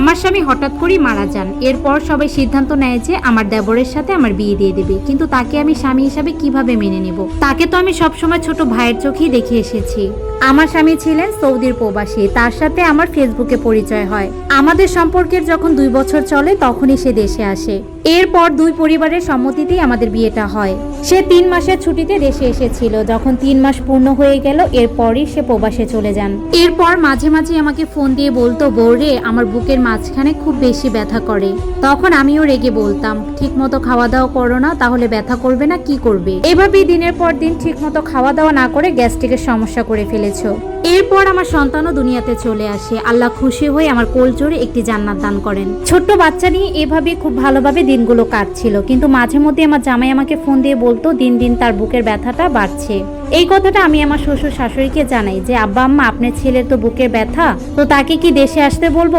আমার স্বামী হঠাৎ করেই মারা যান। এরপর সবাই সিদ্ধান্ত নেয় যে আমার দেবরের সাথে আমার বিয়ে দিয়ে দেবে। কিন্তু তাকে আমি স্বামী হিসাবে কীভাবে মেনে নেব? তাকে তো আমি সবসময় ছোট ভাইয়ের চোখেই দেখে এসেছি। আমার স্বামী ছিলেন সৌদির প্রবাসী। তার সাথে আমার ফেসবুকে পরিচয় হয়। আমাদের সম্পর্কের যখন দুই বছর চলে, তখনই সে দেশে আসে। এরপর দুই পরিবারের সম্মতিতেই আমাদের বিয়েটা হয়। সে তিন মাসের ছুটিতে দেশে এসেছিল। যখন তিন মাস পূর্ণ হয়ে গেল এরপরই সে প্রবাসে চলে যান। এরপর মাঝে মাঝে আমাকে ফোন দিয়ে বলতো বৌরে আমার বুকের মাঝখানে খুব বেশি ব্যথা করে। তখন আমিও রেগে বলতাম ঠিক মতো খাওয়া দাওয়া করো না তাহলে ব্যথা করবে না কি করবে? এভাবেই দিনের পর দিন ঠিক মতো খাওয়া দাওয়া না করে গ্যাস্ট্রিকের সমস্যা করে ফেলেছো। এরপর আমার সন্তানও দুনিয়াতে চলে আসে। আল্লাহ খুশি হয়ে আমার কোল জোরে একটি জান্নাত দান করেন। ছোট্ট বাচ্চা নিয়ে এভাবে খুব ভালোভাবে দিনগুলো কাটছিল। কিন্তু মাঝে মধ্যে আমার জামাই আমাকে ফোন দিয়ে বলতো, দিন দিন তার বুকের ব্যথাটা বাড়ছে। এই কথাটা আমি আমার শ্বশুর শাশুড়িকে জানাই যে, আব্বা, আম্মা, আপনার ছেলের তো বুকের ব্যথা, তো তাকে কি দেশে আসতে বলব?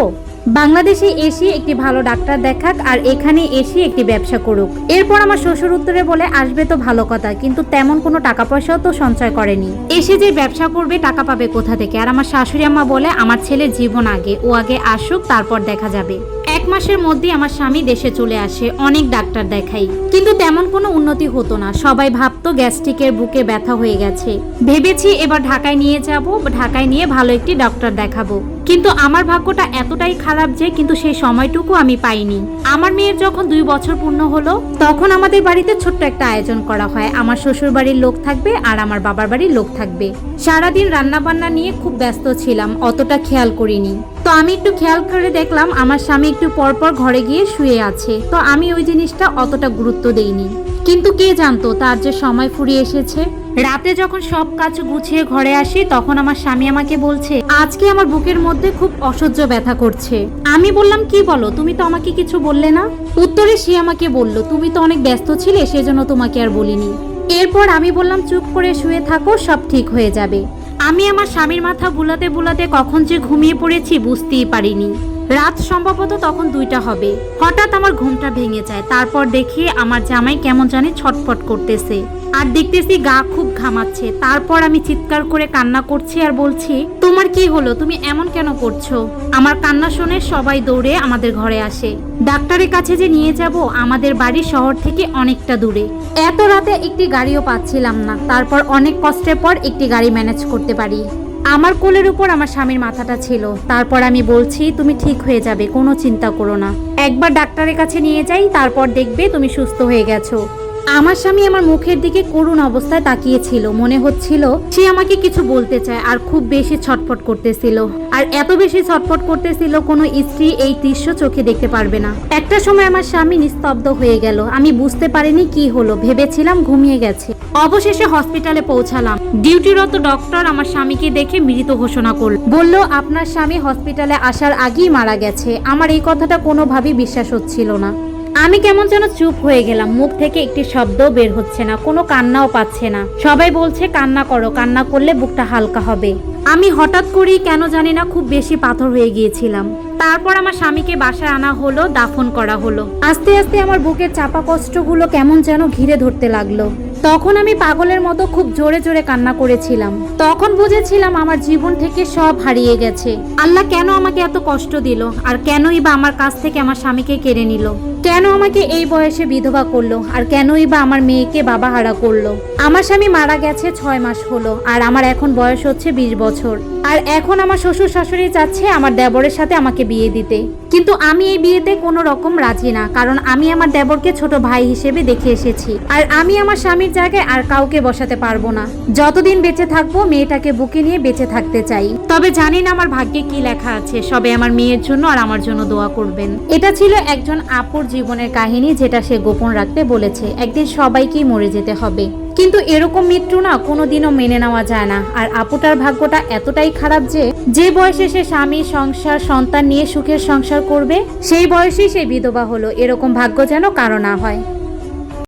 বাংলাদেশে এসে একটি ভালো ডাক্তার দেখাক আর এখানে এসে একটি ব্যবসা করুক। এরপর আমার শ্বশুর উত্তরে বলে, আসবে তো ভালো কথা, কিন্তু তেমন কোনো টাকা পয়সাও তো সঞ্চয় করেনি। এসে যে ব্যবসা করবে, টাকা পাবে কোথা থেকে? আর আমার শাশুড়ি আম্মা বলে, আমার ছেলের জীবন আগে, ও আগে আসুক, তারপর দেখা যাবে। এক মাসের মধ্যে আমার স্বামী দেশে চলে আসে, অনেক ডাক্তার দেখাই। কিন্তু তেমন কোনো উন্নতি হতো না, সবাই ভাবতো গ্যাস্ট্রিকের বুকে ব্যথা হয়ে গেছে। ভেবেছি এবার ঢাকায় নিয়ে যাব, ঢাকায় নিয়ে ভালো একটি ডাক্তার দেখাবো। কিন্তু আমার ভাগ্যটা এতটাই খারাপ যে কিন্তু সেই সময়টুকু আমি পাইনি। আমার মেয়ের যখন দুই বছর পূর্ণ হলো, তখন আমাদের বাড়িতে ছোট্ট একটা আয়োজন করা হয়। আমার শ্বশুর বাড়ির লোক থাকবে আর আমার বাবার বাড়ির লোক থাকবে। সারাদিন রান্না বান্না নিয়ে খুব ব্যস্ত ছিলাম, অতটা খেয়াল করিনি। তো আমি একটু খেয়াল করে দেখলাম আমার স্বামী একটু পরপর ঘরে গিয়ে শুয়ে আছে। তো আমি ওই জিনিসটা অতটা গুরুত্ব দেইনি। কিন্তু কে জানতো তার যে সময় ফুরিয়ে এসেছে? রাতে যখন সব কাজ গুছিয়ে ঘরে আসি, তখন আমার স্বামী আমাকে বলছে, আজকে আমার বুকের মধ্যে খুব অসহ্য ব্যথা করছে। আমি বললাম, কি বলো, তুমি তো আমাকে কিছু বললে না? উত্তরে সে আমাকে বলল, তুমি তো অনেক ব্যস্ত ছিলে, সেজন্য তোমাকে আর বলিনি। এরপর আমি বললাম, চুপ করে শুয়ে থাকো, সব ঠিক হয়ে যাবে। আমি আমার স্বামীর মাথা বুলাতে বুলাতে কখন যে ঘুমিয়ে পড়েছি বুঝতেই পারিনি। রাত সম্ভবত তখন দুইটা হবে। হঠাৎ আমার ঘুমটা ভেঙে যায়। তারপর দেখি আমার জামাই কেমন জানি ছটফট করতেছে। আর দেখতেছি গা খুব ঘামাচ্ছে। তারপর আমি চিৎকার করে কান্না করছি আর বলছি, তোমার কি হলো? তুমি এমন কেন করছ? আমার কান্না শুনে সবাই দৌড়ে আমাদের ঘরে আসে। ডাক্তারের কাছে যে নিয়ে যাব, আমাদের বাড়ি শহর থেকে অনেকটা দূরে। এত রাতে একটি গাড়িও পাচ্ছিলাম না। তারপর অনেক কষ্টের পর একটি গাড়ি ম্যানেজ করতে পারি। আমার কোলের উপর আমার স্বামীর মাথাটা ছিল। তারপর আমি বলছি, তুমি ঠিক হয়ে যাবে, কোনো চিন্তা করো না। একবার ডাক্তারের কাছে নিয়ে যাই, তারপর দেখবে তুমি সুস্থ হয়ে গেছো। আমার স্বামী আমার মুখের দিকে করুণ অবস্থায় তাকিয়েছিল। মনে হচ্ছিল সে আমাকে কিছু বলতে চায় আর খুব বেশি ছটফট করতেছিল। আর এত বেশি ছটফট করতেছিল কোনো স্ত্রী এই দৃশ্য চোখে দেখতে পারবে না। একটা সময় আমার স্বামী নিস্তব্ধ হয়ে গেল। আমি বুঝতে পারিনি কি হলো। ভেবেছিলাম ঘুমিয়ে গেছে। অবশেষে হসপিটালে পৌঁছালাম। ডিউটিরত ডক্টর আমার স্বামীকে দেখে মৃত ঘোষণা করল। বলল, আপনার স্বামী হসপিটালে আসার আগেই মারা গেছে। আমার এই কথাটা কোনোভাবেই বিশ্বাস হচ্ছিল না। আমি কেমন যেন চুপ হয়ে গেলাম, মুখ থেকে একটি শব্দও বের হচ্ছে না, কোনো কান্নাও পাচ্ছে না। সবাই বলছে, কান্না করো, কান্না করলে বুকটা হালকা হবে। আমি হঠাৎ করেই কেন জানি না খুব বেশি পাথর হয়ে গিয়েছিলাম। তারপর আমার স্বামীকে বাসায় আনা হলো, দাফন করা হলো। আস্তে আস্তে আমার বুকের চাপা কষ্টগুলো কেমন যেন ঘিরে ধরতে লাগল। তখন আমি পাগলের মতো খুব জোরে জোরে কান্না করেছিলাম। তখন বুঝেছিলাম আমার জীবন থেকে সব হারিয়ে গেছে। আল্লাহ কেন আমাকে এত কষ্ট দিল? আর কেনই বা আমার কাছ থেকে আমার স্বামীকে কেড়ে নিল? কেন আমাকে এই বয়সে বিধবা করল? আর কেনই বা আমার মেয়েকে বাবা হারা করল? আমার স্বামী মারা গেছে ছয় মাস হলো, আর আমার এখন বয়স হচ্ছে বিশ বছর। আর এখন আমার শ্বশুর শাশুড়ি চাচ্ছে আমার দেবরের সাথে আমাকে বিয়ে দিতে। কিন্তু আমি এই বিয়েতে কোনো রকম রাজি না, কারণ আমি আমার দেবরকে ছোট ভাই হিসেবে দেখে এসেছি। আর আমি আমার স্বামীর জায়গায় আর কাউকে বসাতে পারব না। যতদিন বেঁচে থাকব, মেয়েটাকে বুকে নিয়ে বেঁচে থাকতে চাই। তবে জানি না আমার ভাগ্যে কি লেখা আছে, সবে আমার মেয়ের জন্য আর আমার জন্য দোয়া করবেন। এটা ছিল একজন আপুর জীবনের কাহিনী, যেটা সে গোপন রাখতে বলেছে। একদিন সবাইকেই মরে যেতে হবে। কিন্তু এরকম মৃত্যু না কোনোদিনও মেনে নেওয়া যায় না। আর আপুটার ভাগ্যটা এতটাই খারাপ যে যে বয়সে সে স্বামী, সংসার, সন্তান নিয়ে সুখের সংসার করবে, সেই বয়সেই সে বিধবা হলো। এরকম ভাগ্য যেন কারও না হয়।